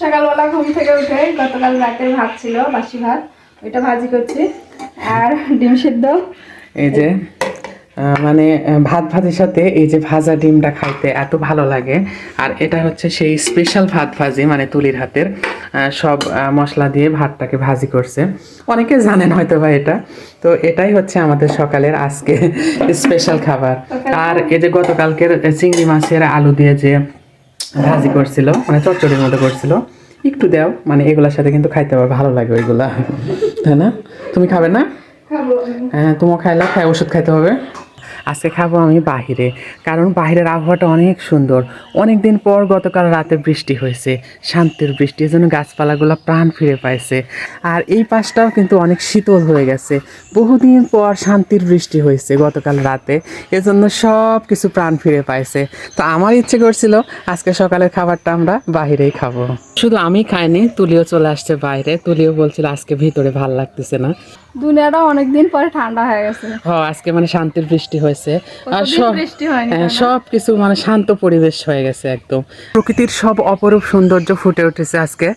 সকালবেলা ঘুম থেকে উঠে গতকাল রাতের ভাত ছিল বাসি ভাত ওইটা ভাজি করছি। আর ডিম সিদ্ধ। এই যে মানে ভাত ভাতের সাথে এই যে ভাজা ডিমটা খাইতে এত ভালো লাগে। আর এটা হচ্ছে সেই স্পেশাল ভাত ভাজি মানে তুলির হাতের সব মশলা দিয়ে ভাতটাকে ভাজি করছে। অনেকে জানেন হয়তো ভাই এটা। তো এটাই হচ্ছে আমাদের সকালের আজকে স্পেশাল খাবার। আর এই যে গতকালকের চিংড়ি মাছের আলু দিয়ে যে ভাজি করছিল মানে চটচটির মতো করছিল। একটু দাও মানে এগুলোর সাথে কিন্তু খাইতে হবে ভালো লাগে ওইগুলা। তাই না? তুমি খাবে না? হ্যাঁ তোমার খাইলা খাই ওষুধ খাইতে হবে। আজকে খাব আমি বাহিরে। কারণ বাইরের আবহাওয়াটা অনেক সুন্দর। অনেক দিন পর গতকাল রাতে বৃষ্টি হয়েছে। শান্তির বৃষ্টি এজন্য গাছপালাগুলো প্রাণ ফিরে পাইছে। আর এই পাশটাও কিন্তু অনেক শীতল হয়ে গেছে। বহুদিন পর শান্তির বৃষ্টি হয়েছে গতকাল রাতে। এজন্য সব কিছু প্রাণ ফিরে পাইছে। তো আমার ইচ্ছে করছিল আজকে সকালের খাবারটা আমরা বাহিরেই খাব। শুধু আমি খাইনি তুলিও চলে আসছে বাইরে। তুলিও বলছিল আজকে ভিতরে ভালো লাগতেছে না। দুনিয়াটা অনেকদিন পরে ঠান্ডা হয়ে গেছে। হ আজকে মানে শান্তির বৃষ্টি হয়েছে। আর সব হ্যাঁ, সব কিছু মানে শান্ত পরিবেশ হয়ে গেছে একদম। প্রকৃতির সব অপরূপ সৌন্দর্য ফুটে উঠেছে আজকে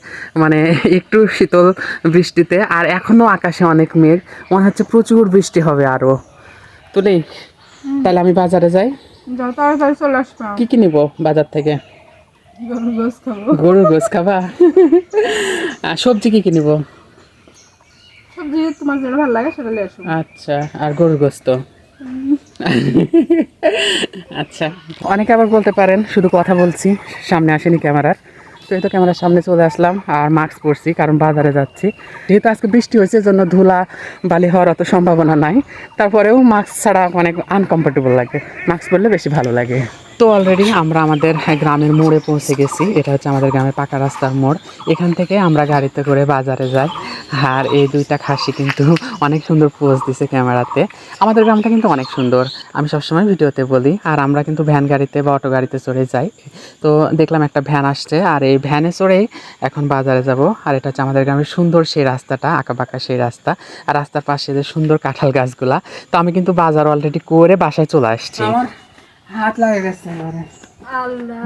মানে একটু শীতল বৃষ্টিতে আর এখনও আকাশে অনেক মেঘ। মনে হচ্ছে প্রচুর বৃষ্টি হবে আরও। তুলি তাহলে আমি বাজারে যাই। কি কি নিব বাজার থেকে? গরুর গোস খাবা। আর সবজি কি কি নিব? সবজি তোমার যেটা ভালো লাগে সেটা আচ্ছা আর গরুর গোস্ত আচ্ছা অনেকে আবার বলতে পারেন, শুধু কথা বলছি, সামনে আসেনি ক্যামেরার। তো এই তো ক্যামেরার সামনে চলে আসলাম আর মাস্ক পরছি, কারণ বাজারে যাচ্ছি। যেহেতু আজকে বৃষ্টি হয়েছে জন্য ধুলা, বালি হওয়ার অত সম্ভাবনা নাই। তারপরেও মাস্ক ছাড়া অনেক আনকমফোর্টেবল লাগে। মাস্ক পরলে বেশি ভালো লাগে। তো অলরেডি আমরা আমাদের গ্রামের মোড়ে পৌঁছে গেছি। এটা হচ্ছে আমাদের গ্রামের পাকা রাস্তার মোড়। এখান থেকে আমরা গাড়িতে করে বাজারে যাই। আর এই দুইটা খাসি কিন্তু অনেক সুন্দর পোজ দিছে ক্যামেরাতে। আমাদের গ্রামটা কিন্তু অনেক সুন্দর। আমি সবসময় ভিডিওতে বলি। আর আমরা কিন্তু ভ্যান গাড়িতে বা অটো গাড়িতে চড়ে যাই। তো দেখলাম একটা ভ্যান আসছে। আর এই ভ্যানে চড়েই এখন বাজারে যাব। আর এটা হচ্ছে আমাদের গ্রামের সুন্দর সেই রাস্তাটা, আঁকাবাঁকা সেই রাস্তা। আর রাস্তার পাশে যে সুন্দর কাঁঠাল গাছগুলা। তো আমি কিন্তু বাজার অলরেডি করে বাসায় চলে আসছি। হাত লাগে গেছে আল্লাহ।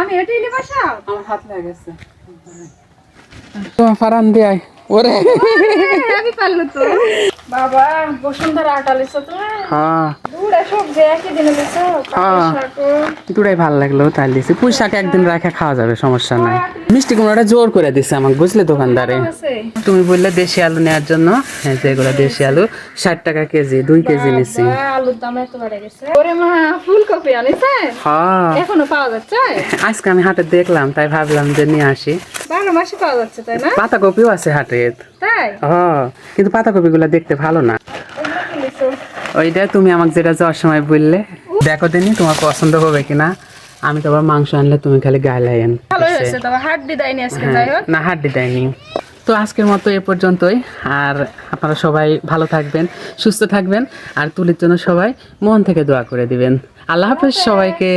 আমি এটাই নিয়ে বসাও আমার হাত লাগে গেছে। তো ফারান দিয়ে ওরে। আমি পারল তো। বাবা বসুন্ধরা আটা লিছো তো? হ্যাঁ। সবজি একই দিনে লিছো? হ্যাঁ। ভালো লাগল তাই দিছি। পুঁই শাক একদিন রাখা খাওয়া যাবে সমস্যা নাই। মিষ্টি কুমড়াটা জোর করে দিছে আমাকে বুঝলে দোকানদারে? তুমি বললে দেশি আলু নেওয়ার জন্য। হ্যাঁ যেগুলো দেশি আলু ষাট টাকা কেজি দুই কেজি নিছি। আলুর দাম এত বেড়ে গেছে। ওরে মা ফুলকপি আনিছে? হ্যাঁ। এখনও পাওয়া যাচ্ছে? আজকে আমি হাটে দেখলাম তাই ভাবলাম যে নিয়ে আসি। বারো মাসে পাওয়া যাচ্ছে তাই না? পাতাকপিও আছে হাটে। তাই? হ্যাঁ কিন্তু পাতাকপিগুলো দেখতে ভালো না? ওইটা তুমি আমাকে যেটা যাওয়ার সময় বললে দেখো দিনই তোমার পছন্দ হবে কিনা। আমি তো আবার মাংস আনলে তুমি খালি গায়ে যাই হোক। না হাড্ডি দেয়নি। তো আজকের মতো এ পর্যন্তই আর আপনারা সবাই ভালো থাকবেন সুস্থ থাকবেন আর তুলির জন্য সবাই মন থেকে দোয়া করে দিবেন। আল্লাহ হাফেজ। সবাইকে।